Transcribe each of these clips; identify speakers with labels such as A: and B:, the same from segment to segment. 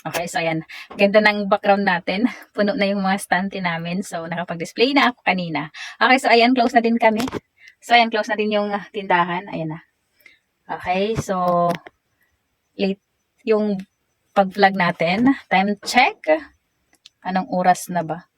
A: Okay, so ayan. Ganda ng background natin. Puno na yung mga stante namin. So, nakapag-display na ako kanina. Okay, so ayan, close na din kami. So, ayan, close na din yung ah, tindahan. Ayan na. Okay, so, late yung pag-vlog natin. Time check. Anong oras na ba?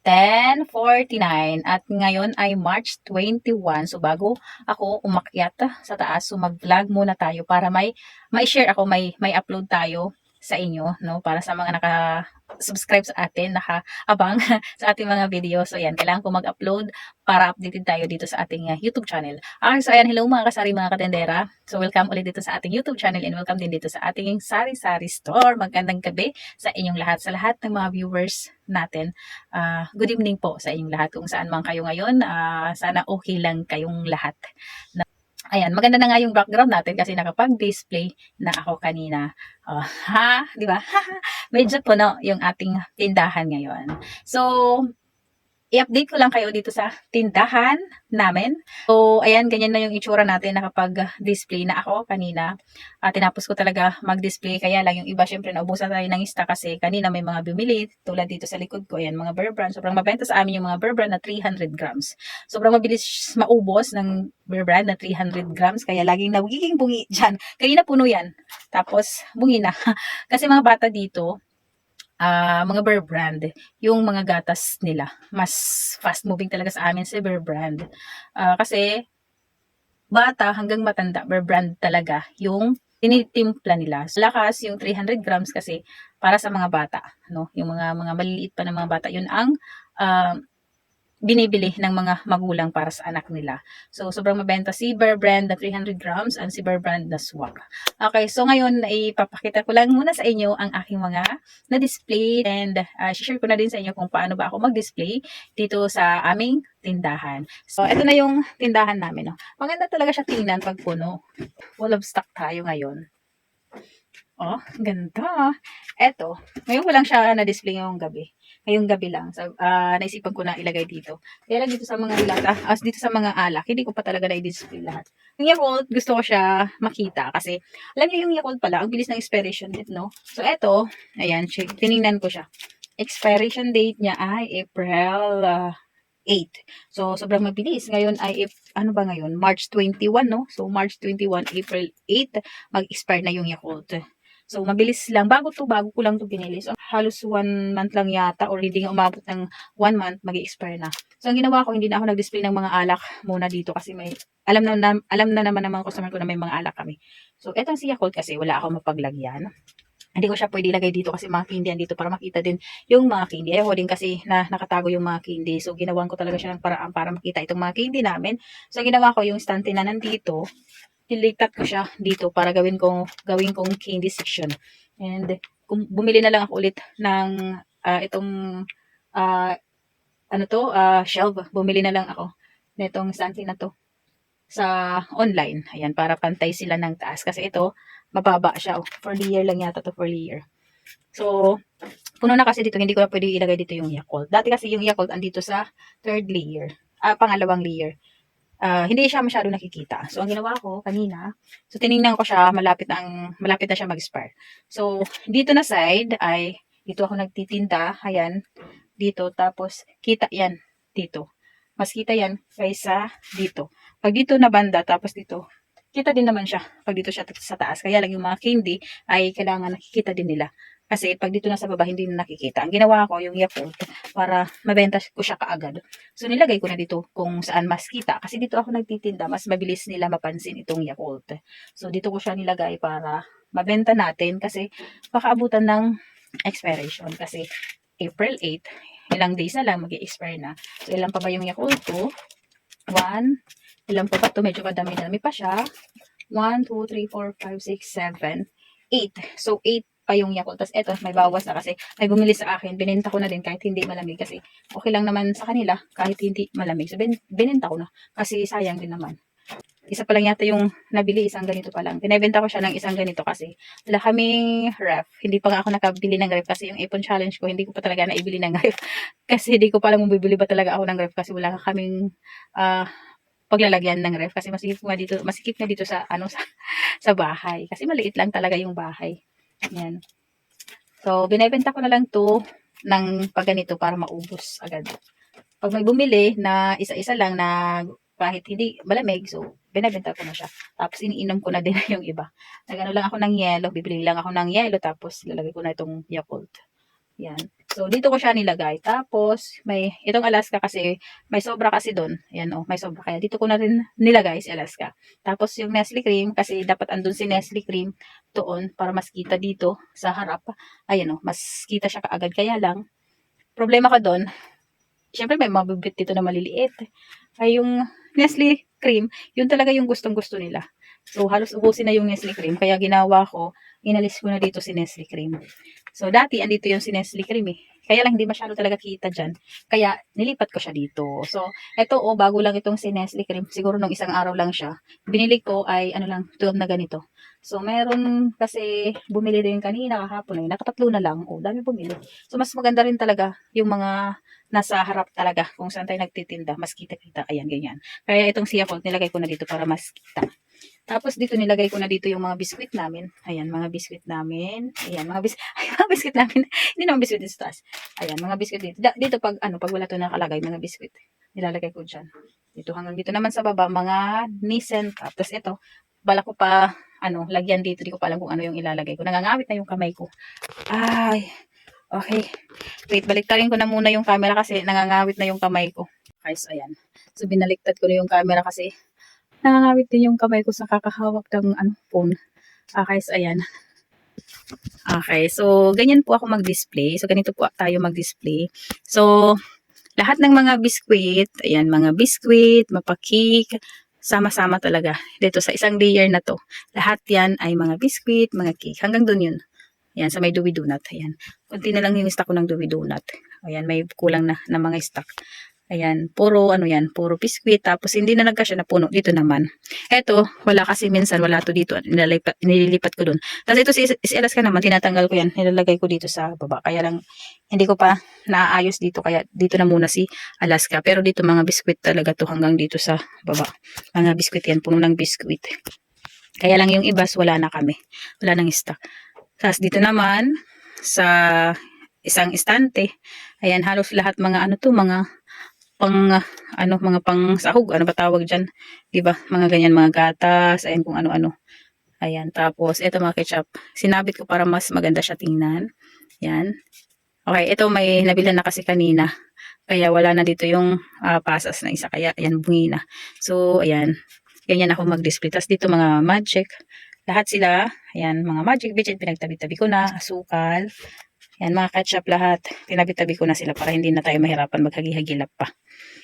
A: 10.49 at ngayon ay March 21. So bago ako umakyat sa taas, so mag-vlog muna tayo para may may share ako, may may upload tayo sa inyo, no? Para sa mga naka-subscribe sa atin, naka-abang sa ating mga video. So yan, kailangan ko mag-upload para updated tayo dito sa ating uh, YouTube channel. Okay, so ayan, hello mga kasari, mga katendera. So welcome ulit dito sa ating YouTube channel and welcome din dito sa ating Sari-Sari Store. Magandang gabi sa inyong lahat, sa lahat ng mga viewers natin. Ah, good evening po sa inyong lahat kung saan man kayo ngayon. Ah, sana okay lang kayong lahat. Na- Ayan, maganda na nga yung background natin kasi nakapag-display na ako kanina. Oh, ha, di ba? Medyo puno yung ating tindahan ngayon. So, i-update ko lang kayo dito sa tindahan namin. So, ayan, ganyan na yung itsura natin nakapag-display na ako kanina. At tinapos ko talaga mag-display. Kaya lang yung iba, syempre, naubusan tayo ng ista kasi kanina may mga bumili. Tulad dito sa likod ko, ayan, mga bear brand. Sobrang mabenta sa amin yung mga bear brand na 300 grams. Sobrang mabilis maubos ng bear brand na 300 grams. Kaya laging nagiging bungi dyan. Kanina puno yan. Tapos, bungi na. kasi mga bata dito, ah mga bear brand, yung mga gatas nila, mas fast moving talaga sa amin si bear brand. Ah, kasi, bata hanggang matanda, bear brand talaga yung tinitimpla nila. So, lakas yung 300 grams kasi para sa mga bata, no? Yung mga mga maliliit pa na mga bata, yun ang ah, binibili ng mga magulang para sa anak nila. So, sobrang mabenta si Bear Brand na 300 grams and si Bear Brand na swak. Okay, so ngayon, ipapakita ko lang muna sa inyo ang aking mga na-display and uh, share ko na din sa inyo kung paano ba ako mag-display dito sa aming tindahan. So, ito na yung tindahan namin. No? Maganda talaga siya tingnan pag puno. Full of stock tayo ngayon. Oh, ganda. Eto, ngayon ko lang siya na-display ngayong gabi. Ngayong gabi lang. So, ah, naisipan ko na ilagay dito. Kaya lang dito sa mga lata, as dito sa mga alak, hindi ko pa talaga na-display lahat. Yung Yakult, gusto ko siya makita kasi, alam niyo yung Yakult pala, ang bilis ng expiration date, no? So, eto, ayan, check, tiningnan ko siya. Expiration date niya ay April ah, 8. So, sobrang mabilis. Ngayon ay, if- ano ba ngayon? March 21, no? So, March 21, April 8, mag-expire na yung Yakult. So, mabilis lang. Bago to, bago ko lang to binili. So, halos one month lang yata or hindi nga umabot ng one month, mag expire na. So, ang ginawa ko, hindi na ako nag-display ng mga alak muna dito kasi may, alam na, na alam na naman ng mga customer ko na may mga alak kami. So, etong si Yakult kasi wala ako mapaglagyan. Hindi ko siya pwede ilagay dito kasi mga candy dito para makita din yung mga candy. Ayaw din kasi na nakatago yung mga candy. So, ginawan ko talaga siya ng paraan para makita itong mga candy namin. So, ginawa ko yung stante na nandito nilipat ko siya dito para gawin kong gawin kong candy section. And kung bumili na lang ako ulit ng ah, itong ah, ano to, ah, shelf. Bumili na lang ako nitong stanti na to sa online. Ayan, para pantay sila ng taas. Kasi ito, mababa siya. Oh. For layer lang yata to for layer. So, puno na kasi dito, hindi ko na pwede ilagay dito yung Yakult. Dati kasi yung Yakult andito sa third layer. Ah, pangalawang layer ah, hindi siya masyado nakikita. So, ang ginawa ko kanina, so tiningnan ko siya, malapit ang malapit na siya mag-expire. So, dito na side ay dito ako nagtitinda, ayan, dito tapos kita 'yan dito. Mas kita 'yan kaysa dito. Pag dito na banda tapos dito, kita din naman siya pag dito siya sa taas. Kaya lang yung mga candy ay kailangan nakikita din nila. Kasi pag dito na sa baba, hindi na nakikita. Ang ginawa ko, yung Yakult, para mabenta ko siya kaagad. So, nilagay ko na dito kung saan mas kita. Kasi dito ako nagtitinda, mas mabilis nila mapansin itong Yakult. So, dito ko siya nilagay para mabenta natin kasi baka abutan ng expiration. Kasi April 8, ilang days na lang mag expire na. So, ilan pa ba yung Yakult ko? 1, ilan pa ba ito? Medyo kadami-dami pa siya. 1, 2, 3, 4, 5, 6, 7, 8. So, 8 pa yung Yakult. Tapos eto, may bawas na kasi may bumili sa akin. Binenta ko na din kahit hindi malamig kasi okay lang naman sa kanila kahit hindi malamig. So, bin, binenta ko na kasi sayang din naman. Isa pa lang yata yung nabili, isang ganito pa lang. Binibenta ko siya ng isang ganito kasi wala kaming ref. Hindi pa nga ako nakabili ng ref kasi yung Ipon Challenge ko, hindi ko pa talaga naibili ng ref. kasi hindi ko pa lang bibili ba talaga ako ng ref kasi wala kaming ah paglalagyan ng ref kasi masikip nga dito, masikip nga dito sa ano sa, sa bahay kasi maliit lang talaga yung bahay. Yan. So, binebenta ko na lang to ng pag ganito para maubos agad. Pag may bumili na isa-isa lang na kahit hindi malamig, so binebenta ko na siya. Tapos iniinom ko na din yung iba. Nagano lang ako ng yelo, bibili lang ako ng yelo tapos lalagay ko na itong Yakult. Yan. So dito ko siya nilagay. Tapos may itong Alaska kasi may sobra kasi doon. Yan oh, may sobra kaya dito ko na rin nilagay si Alaska. Tapos yung Nestle cream kasi dapat andun si Nestle cream doon para mas kita dito sa harap. Ayan oh, mas kita siya kaagad kaya lang problema ka doon. Syempre may mabibit dito na maliliit. Ay yung Nestle cream, yun talaga yung gustong-gusto nila. So, halos ubusin na yung Nestle cream. Kaya ginawa ko, inalis ko na dito si Nestle cream. So, dati, andito yung si Nestle cream eh. Kaya lang, hindi masyado talaga kita dyan. Kaya, nilipat ko siya dito. So, eto oh, bago lang itong si Nestle cream. Siguro nung isang araw lang siya. Binili ko ay, ano lang, 12 na ganito. So, meron kasi bumili rin kanina kahapon ay nakatatlo na lang. Oh, dami bumili. So, mas maganda rin talaga yung mga nasa harap talaga kung saan tayo nagtitinda. Mas kita-kita. Ayan, ganyan. Kaya itong siya nilagay ko na dito para mas kita. Tapos dito nilagay ko na dito yung mga biskwit namin. Ayan, mga biskwit namin. Ayan, mga bis ay, mga biskwit namin. Hindi naman biskwit dito taas. Ayan, mga biskwit dito. Dito pag ano, pag wala to nakalagay, mga biskwit. Nilalagay ko diyan. Dito hanggang dito naman sa baba, mga Nissan cup. Tapos ito, bala ko pa ano, lagyan dito. Di ko pa alam kung ano yung ilalagay ko. Nangangawit na yung kamay ko. Ay, okay. Wait, baliktarin ko na muna yung camera kasi nangangawit na yung kamay ko. Guys, ayan. So, binaliktad ko na yung camera kasi nangangawit din yung kamay ko sa kakahawak ng ano, phone. Okay, so ayan. Okay, so ganyan po ako mag-display. So ganito po tayo mag-display. So lahat ng mga biskwit, ayan, mga biskwit, mapakik, sama-sama talaga dito sa isang layer na to. Lahat yan ay mga biskwit, mga cake. Hanggang doon yun. Ayan, sa may Dewey Donut. Ayan. Kunti na lang yung stock ko ng Dewey Donut. Ayan, may kulang na, na mga stock. Ayan, puro ano yan, puro biskwit. Tapos hindi na nagkasya na puno. Dito naman. Eto, wala kasi minsan, wala to dito. Nililipat, nililipat ko dun. Tapos ito si, si Alaska naman, tinatanggal ko yan. Nilalagay ko dito sa baba. Kaya lang, hindi ko pa naayos dito. Kaya dito na muna si Alaska. Pero dito mga biskwit talaga to hanggang dito sa baba. Mga biskwit yan, puno ng biskwit. Kaya lang yung ibas, wala na kami. Wala nang stock. Tapos dito naman, sa isang istante, ayan, halos lahat mga ano to, mga pang ano mga pang sahog ano ba tawag diyan 'di ba? Mga ganyan mga gatas ayan kung ano-ano. Ayan tapos ito mga ketchup. Sinabit ko para mas maganda siya tingnan. Yan. Okay ito may nabilan na kasi kanina. Kaya wala na dito yung ah, pasas na isa. Kaya ayan bungi na. So ayan. Ganyan ako mag-display. Tapos dito mga magic. Lahat sila ayan mga magic bits pinagtabi-tabi ko na. Asukal yan, mga ketchup lahat. Tinabi-tabi ko na sila para hindi na tayo mahirapan maghagi-hagilap pa.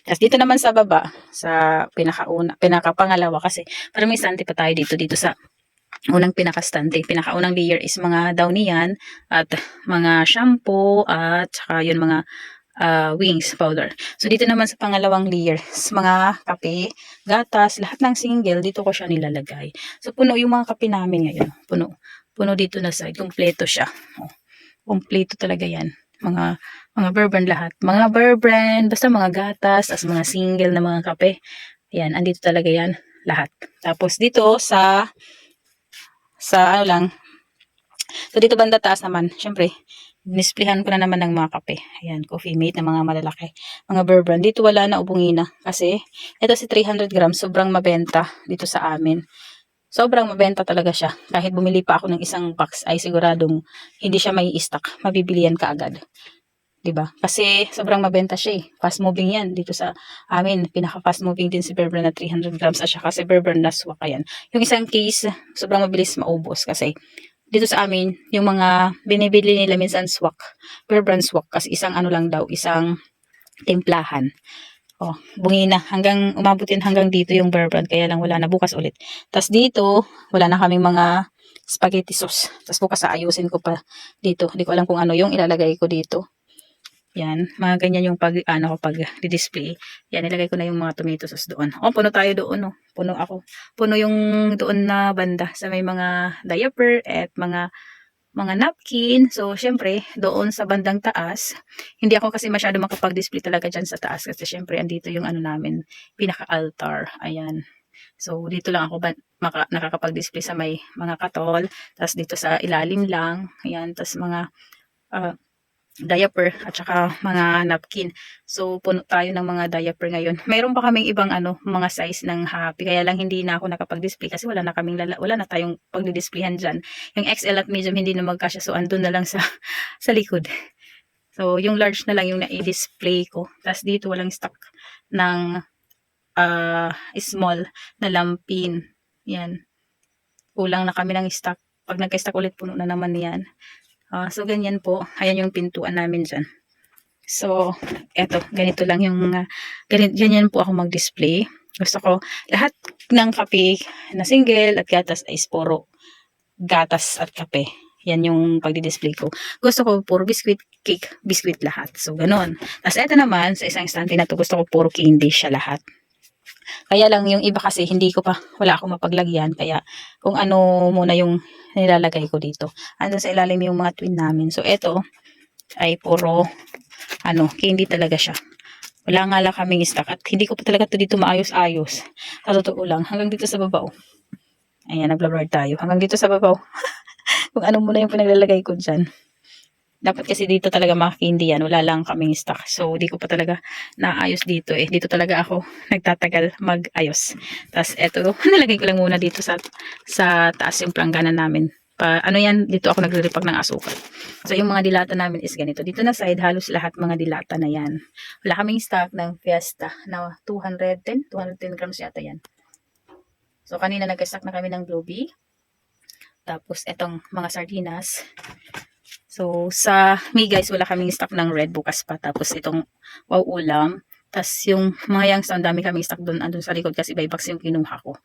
A: Tapos dito naman sa baba, sa pinakauna, pinakapangalawa kasi parang may stante pa tayo dito, dito sa unang pinakastante. Pinakaunang layer is mga downy yan at mga shampoo at saka yun mga ah, wings powder. So dito naman sa pangalawang layer, mga kape, gatas, lahat ng single, dito ko siya nilalagay. So puno yung mga kape namin ngayon. Puno. Puno dito na side. Kompleto siya. Oh kompleto talaga yan. Mga mga bourbon lahat. Mga bourbon, basta mga gatas, as mga single na mga kape. Ayan, andito talaga yan lahat. Tapos dito sa sa ano lang. So dito banda taas naman, syempre, displayhan ko na naman ng mga kape. Ayan, coffee mate na mga malalaki. Mga bourbon. Dito wala na ubungina kasi ito si 300 grams, sobrang mabenta dito sa amin sobrang mabenta talaga siya. Kahit bumili pa ako ng isang box ay siguradong hindi siya may stock. Mabibilian ka agad. 'Di ba? Kasi sobrang mabenta siya eh. Fast moving 'yan dito sa amin. Pinaka fast moving din si Berbern na 300 grams at saka si Berbern na swak yan. Yung isang case sobrang mabilis maubos kasi dito sa amin, yung mga binibili nila minsan swak, Berbern swak kasi isang ano lang daw, isang timplahan. Oh, bungi na. Hanggang umabutin hanggang dito yung bear brand. Kaya lang wala na bukas ulit. Tapos dito, wala na kaming mga spaghetti sauce. Tapos bukas aayusin ko pa dito. Hindi ko alam kung ano yung ilalagay ko dito. Yan, mga ganyan yung pag, ano pag display Yan, nilagay ko na yung mga tomato sauce doon. Oh, puno tayo doon, oh. Puno ako. Puno yung doon na banda sa may mga diaper at mga mga napkin. So, syempre, doon sa bandang taas, hindi ako kasi masyado makapag-display talaga dyan sa taas kasi syempre, andito yung ano namin, pinaka-altar. Ayan. So, dito lang ako ba, maka, nakakapag-display sa may mga katol. Tapos dito sa ilalim lang. Ayan. Tapos mga ah, diaper at saka mga napkin. So, puno tayo ng mga diaper ngayon. Mayroon pa kaming ibang ano, mga size ng happy. Kaya lang hindi na ako nakapag-display kasi wala na kaming lala, wala na tayong pagdi-displayhan dyan. Yung XL at medium hindi na magkasya. So, andun na lang sa, sa likod. So, yung large na lang yung na-display ko. Tapos dito walang stock ng ah, small na lampin. Yan. Kulang na kami ng stock. Pag nagka-stock ulit, puno na naman yan. Ah, so, ganyan po. Ayan yung pintuan namin dyan. So, eto, ganito lang yung, uh, ganyan, po ako mag-display. Gusto ko, lahat ng kape na single at gatas ay puro gatas at kape. Yan yung pagdi-display ko. Gusto ko puro biscuit, cake, biscuit lahat. So, ganun. Tapos, eto naman, sa isang stante na to, gusto ko puro candy siya lahat. Kaya lang yung iba kasi hindi ko pa, wala akong mapaglagyan. Kaya kung ano muna yung nilalagay ko dito. Andun sa ilalim yung mga twin namin. So, eto ay puro, ano, candy talaga siya. Wala nga lang kaming stock at hindi ko pa talaga to dito maayos-ayos. Sa totoo lang, hanggang dito sa babaw. Ayan, nagblablar tayo. Hanggang dito sa babaw. kung ano muna yung pinaglalagay ko dyan. Dapat kasi dito talaga mga yan. Wala lang kaming stock. So, di ko pa talaga naayos dito eh. Dito talaga ako nagtatagal mag-ayos. Tapos, eto, nilagay ko lang muna dito sa, sa taas yung planggana namin. Pa, ano yan, dito ako nagre-repack ng asukal. So, yung mga dilata namin is ganito. Dito na side, halos lahat mga dilata na yan. Wala kaming stock ng Fiesta na 210, 210 grams yata yan. So, kanina nag-stock na kami ng Bluebee. Tapos, etong mga sardinas. So, sa me guys, wala kaming stock ng red bukas pa. Tapos, itong wow ulam. Tapos, yung mga youngstown, dami kaming stock doon. Andun sa likod kasi by box yung kinuha ko.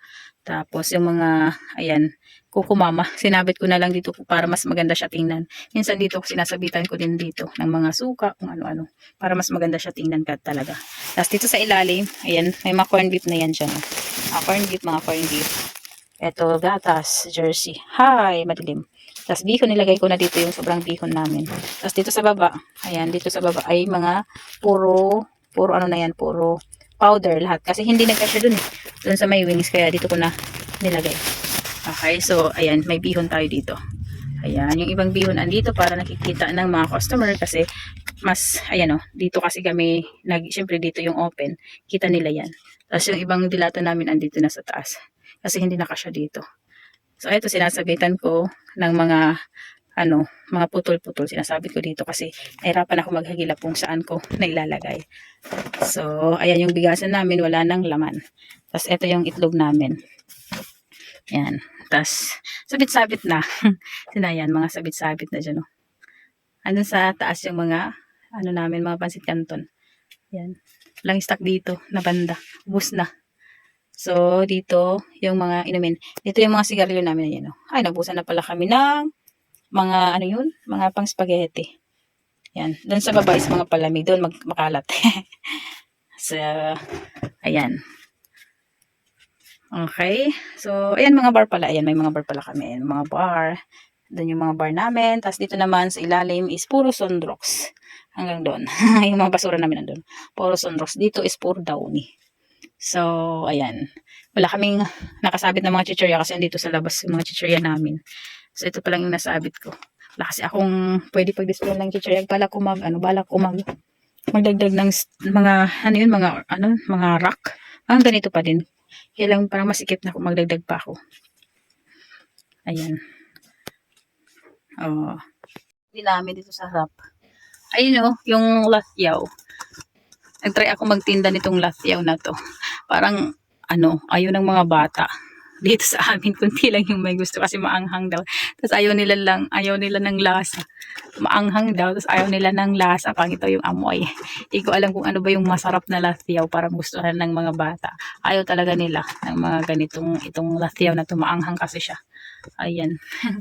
A: Tapos, yung mga, ayan, kukumama. Sinabit ko na lang dito para mas maganda siya tingnan. Minsan dito, sinasabitan ko din dito ng mga suka, kung ano-ano. Para mas maganda siya tingnan ka talaga. Tapos, dito sa ilalim, ayan, may mga corn beef na yan dyan. Mga corn beef, mga corn beef. Ito, gatas, jersey. Hi, madilim. Tapos bihon nilagay ko na dito yung sobrang bihon namin. Tapos dito sa baba, ayan, dito sa baba ay mga puro, puro ano na yan, puro powder lahat. Kasi hindi nagkasya dun eh. Dun sa may wings, kaya dito ko na nilagay. Okay, so ayan, may bihon tayo dito. Ayan, yung ibang bihon andito para nakikita ng mga customer kasi mas, ayan o, dito kasi kami, nag, syempre dito yung open, kita nila yan. Tapos yung ibang dilata namin andito na sa taas. Kasi hindi nakasya dito. So, ito sinasabitan ko ng mga ano, mga putol-putol. Sinasabit ko dito kasi nahirapan ako maghagilap kung saan ko nailalagay. So, ayan yung bigasan namin, wala nang laman. Tapos, ito yung itlog namin. Yan. Tapos, sabit-sabit na. Sinayan, mga sabit-sabit na dyan. Oh. Andun sa taas yung mga, ano namin, mga pansit canton. Yan. Lang stock dito na banda. Ubus na. So, dito, yung mga inumin. Dito yung mga sigarilyo namin. Ayan, oh. Ay, nabusan na pala kami ng mga, ano yun? Mga pang spaghetti. Yan. Doon sa baba is mga palamig. Doon mag makalat. so, ayan. Okay. So, ayan mga bar pala. Ayan, may mga bar pala kami. Ayan, mga bar. Doon yung mga bar namin. Tapos dito naman sa ilalim is puro sunrocks. Hanggang doon. yung mga basura namin nandun. Puro sunrocks. Dito is puro downy. So, ayan. Wala kaming nakasabit ng mga chichirya kasi andito sa labas yung mga chichirya namin. So, ito pa lang yung nasabit ko. Wala kasi akong pwede pag-display ng chichirya. Balak ko mag, ano, balak ko mag, magdagdag ng mga, ano yun, mga, ano, mga rack. Ang ganito pa din. Kaya lang parang masikip na kung magdagdag pa ako. Ayan. Oh. Hindi namin dito sa harap. Ayun o, yung lasyaw. Nagtry ako magtinda nitong lasyaw na to. Parang, ano, ayaw ng mga bata. Dito sa amin, kunti lang yung may gusto kasi maanghang daw. Tapos ayaw nila lang, ayaw nila ng lasa. Maanghang daw, tapos ayaw nila ng lasa. Pangito yung amoy. Hindi ko alam kung ano ba yung masarap na lasyaw para gustuhan ng mga bata. Ayaw talaga nila ng mga ganitong, itong lasyaw na tumaanghang kasi siya. Ayan.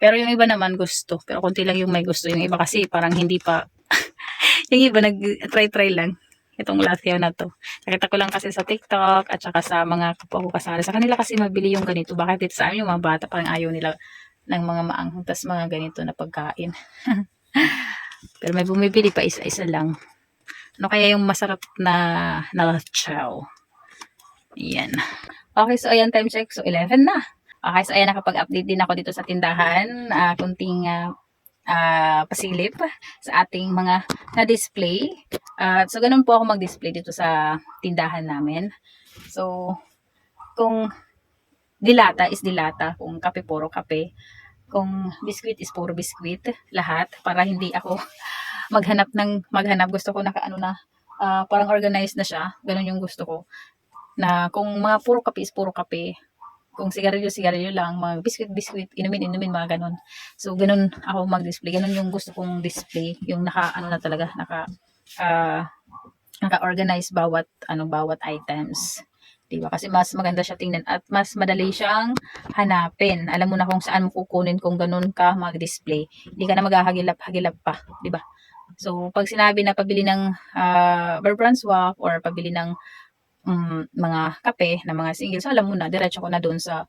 A: Pero yung iba naman gusto. Pero konti lang yung may gusto. Yung iba kasi parang hindi pa, yung iba nag-try-try lang itong lasyaw na to. Nakita ko lang kasi sa TikTok at saka sa mga kapwa ko kasali. Sa kanila kasi mabili yung ganito. Bakit dito sa amin yung mga bata parang ayaw nila ng mga maanghang tas mga ganito na pagkain. Pero may bumibili pa isa-isa lang. Ano kaya yung masarap na na chow? Yan. Okay, so ayan time check. So 11 na. Okay, so ayan nakapag-update din ako dito sa tindahan. Ah, kunting ah, ah, pasilip sa ating mga na-display. At so, ganun po ako mag-display dito sa tindahan namin. So, kung dilata is dilata, kung kape puro kape, kung biskwit is puro biskwit, lahat, para hindi ako maghanap ng maghanap. Gusto ko naka ano na, ah, parang organized na siya. Ganun yung gusto ko. Na kung mga puro kape is puro kape, kung sigarilyo, sigarilyo lang, mga biskwit, biskwit, inumin, inumin, mga ganun. So, ganun ako mag-display. Ganun yung gusto kong display. Yung naka, ano na talaga, naka, ah, naka-organize bawat, ano, bawat items. Diba? Kasi mas maganda siya tingnan at mas madali siyang hanapin. Alam mo na kung saan mo kukunin kung ganun ka mag-display. Hindi ka na maghahagilap-hagilap pa. Diba? So, pag sinabi na pabili ng uh, Burbrand Swap or pabili ng um, mga kape na mga single, so alam mo na, diretso ko na doon sa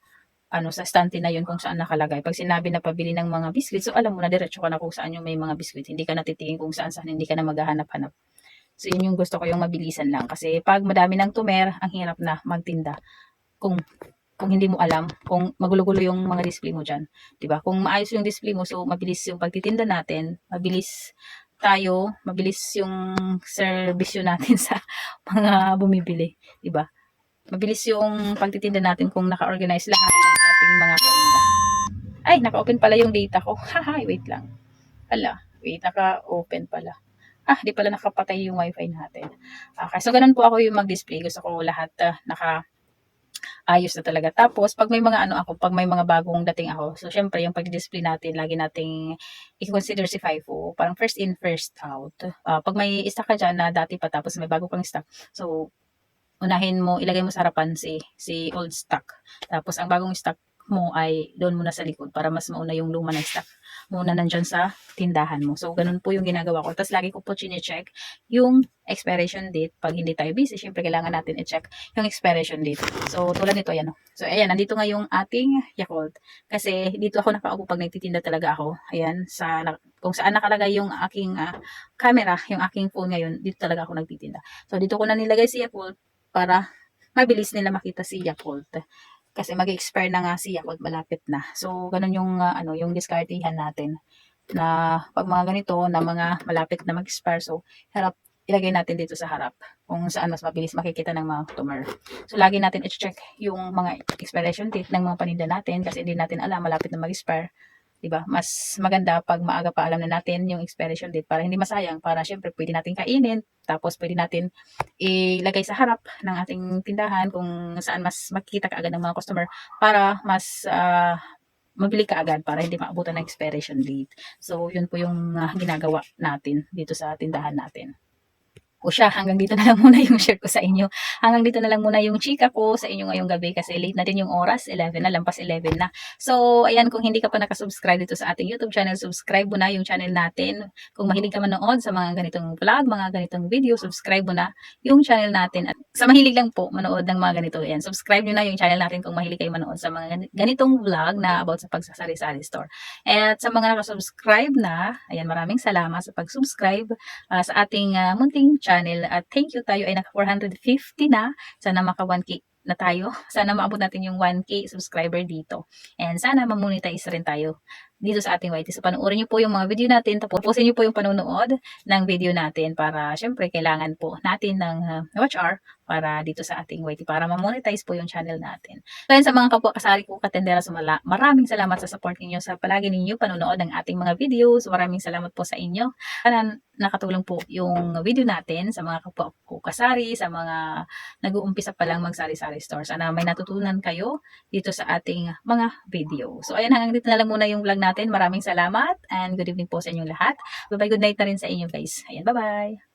A: ano sa stante na yun kung saan nakalagay. Pag sinabi na pabili ng mga biscuit, so alam mo na diretso ka na kung saan yung may mga biscuit. Hindi ka natitingin kung saan saan, hindi ka na maghahanap-hanap. So, yun yung gusto ko yung mabilisan lang. Kasi pag madami ng tumer, ang hirap na magtinda. Kung kung hindi mo alam, kung magulo-gulo yung mga display mo dyan. 'di ba Kung maayos yung display mo, so mabilis yung pagtitinda natin, mabilis tayo, mabilis yung serbisyo natin sa mga bumibili, 'di ba? Mabilis yung pagtitinda natin kung naka-organize lahat ng ating mga paninda. Ay, naka-open pala yung data ko. Haha, wait lang. Hala, wait, naka-open pala. Ah, di pala nakapatay yung wifi natin. Okay, so ganun po ako yung mag-display. Gusto ko lahat uh, naka ayos na talaga. Tapos, pag may mga ano ako, pag may mga bagong dating ako, so syempre yung pag-display natin, lagi nating i-consider si FIFO, parang first in, first out. Uh, pag may stock ka dyan na dati pa, tapos may bago pang stock, so unahin mo, ilagay mo sa harapan si, si old stock. Tapos, ang bagong stock, mo ay doon muna sa likod para mas mauna yung luma ng stock muna nandyan sa tindahan mo. So, ganun po yung ginagawa ko. Tapos, lagi ko po chine-check yung expiration date. Pag hindi tayo busy, syempre kailangan natin i-check yung expiration date. So, tulad nito, ayan. So, ayan, nandito nga yung ating Yakult. Kasi, dito ako nakaupo pag nagtitinda talaga ako. Ayan, sa, kung saan nakalagay yung aking uh, camera, yung aking phone ngayon, dito talaga ako nagtitinda. So, dito ko na nilagay si Yakult para mabilis nila makita si Yakult kasi mag-expire na nga si Yakult malapit na. So ganun yung uh, ano yung discartihan natin na pag mga ganito na mga malapit na mag-expire so harap ilagay natin dito sa harap kung saan mas mabilis makikita ng mga customer. So, lagi natin i-check yung mga expiration date ng mga paninda natin kasi hindi natin alam malapit na mag-expire 'di ba? Mas maganda pag maaga pa alam na natin yung expiration date para hindi masayang, para syempre pwede natin kainin, tapos pwede natin ilagay sa harap ng ating tindahan kung saan mas makikita kaagad ng mga customer para mas uh, mabili ka agad para hindi maabutan ng expiration date. So, yun po yung uh, ginagawa natin dito sa tindahan natin o siya, hanggang dito na lang muna yung share ko sa inyo. Hanggang dito na lang muna yung chika ko sa inyo ngayong gabi kasi late na din yung oras, 11 na, lampas 11 na. So, ayan, kung hindi ka pa nakasubscribe dito sa ating YouTube channel, subscribe mo na yung channel natin. Kung mahilig ka manood sa mga ganitong vlog, mga ganitong video, subscribe mo na yung channel natin. At sa mahilig lang po manood ng mga ganito, ayan, subscribe nyo na yung channel natin kung mahilig kayo manood sa mga ganitong vlog na about sa pagsasari-sari store. At sa mga nakasubscribe na, ayan, maraming salamat sa pag-subscribe uh, sa ating uh, munting channel channel. At thank you tayo ay naka 450 na. Sana maka 1K na tayo. Sana maabot natin yung 1K subscriber dito. And sana mamonetize rin tayo dito sa ating YT. So, panoorin niyo po yung mga video natin. Tapos, niyo po yung panonood ng video natin para, syempre, kailangan po natin ng uh, watch hour para dito sa ating YT para ma-monetize po yung channel natin. So, sa mga kapwa kasari ko katendera sumala, maraming salamat sa support ninyo sa palagi ninyo panonood ng ating mga videos. Maraming salamat po sa inyo. Sana nakatulong po yung video natin sa mga kapwa ko kasari, sa mga nag-uumpisa pa lang magsari-sari store. Sana may natutunan kayo dito sa ating mga video. So, ayan, hanggang dito na lang muna yung vlog natin. Maraming salamat and good evening po sa inyong lahat. Bye-bye, good night na rin sa inyo guys. Ayan, bye-bye.